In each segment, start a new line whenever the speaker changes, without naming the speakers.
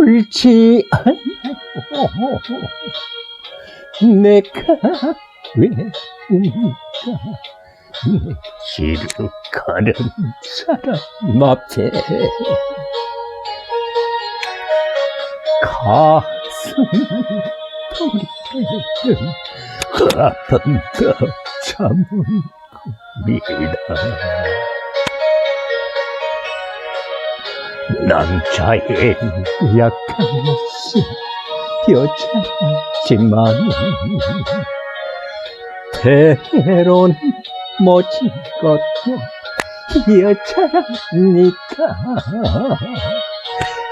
옳지. 않아요 내가 왜 운가 내 지루가는 사람 앞에 가슴을 돌리는 아픈 더 참은 꿈이다 남자의 약한 것은 여자지만 때론 멋진 것도 여자니까.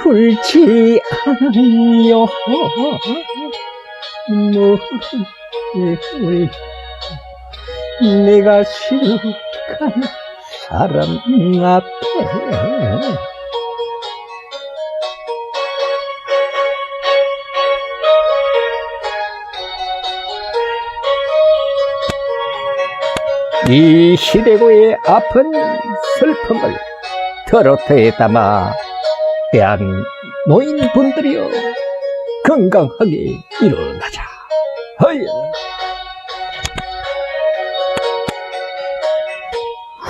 훌지 않아요 모르게 내가 시룩한 사람 앞에 이 시대고의 아픈 슬픔을 트로트에 담아 대한 노인분들이여 건강하게 일어나자. 허야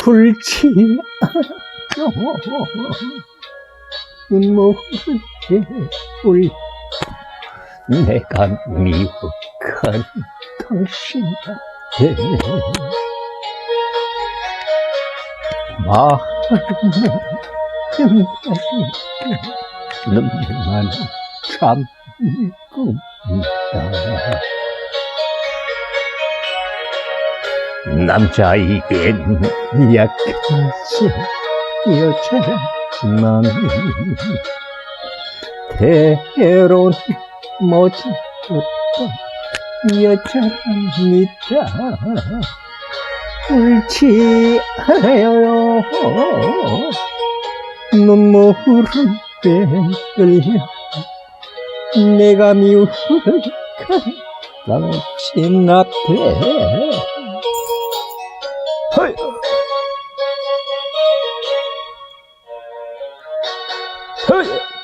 훌치 우리 내가 미혹한 당신한테 마음은 눈물만 참고있다. 남자에겐 약해서 여자지만 멋진 것도 여자입니다 울지 않아요 눈물은 뺑끌며 내가 미우는 당신 앞에 헐. 헐.